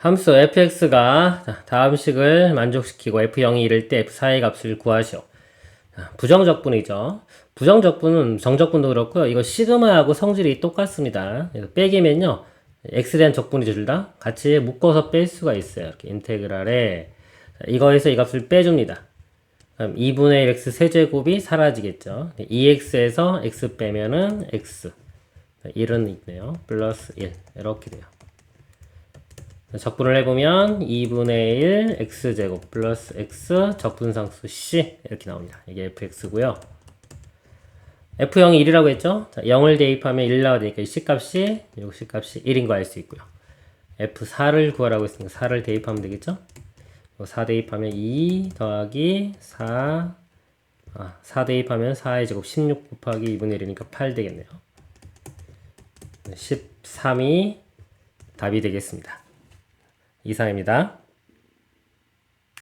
함수 fx가 다음 식을 만족시키고 f0이 이를 때 f4의 값을 구하시오. 자, 부정적분이죠. 부정적분은 정적분도 그렇고요. 이거 시그마하고 성질이 똑같습니다. 빼기면요. x에 대한 적분이죠, 둘 다. 같이 묶어서 뺄 수가 있어요. 이렇게 인테그랄에 자, 이거에서 이 값을 빼줍니다. 그럼 2분의 1 x 세제곱이 사라지겠죠. 2x에서 x 빼면은 x. 1은 있네요. 플러스 1. 이렇게 돼요. 적분을 해보면 2분의 1 x제곱 플러스 x 적분상수 c 이렇게 나옵니다. 이게 fx고요. f0이 1이라고 했죠? 자, 0을 대입하면 1 나와야 되니까 이 c값이 이 c값이 1인 거 알 수 있고요. f4를 구하라고 했으니까 4를 대입하면 되겠죠? 4 대입하면 2 더하기 4 아, 4 대입하면 4의 제곱 16 곱하기 2분의 1이니까 8 되겠네요. 13이 답이 되겠습니다. 이상입니다.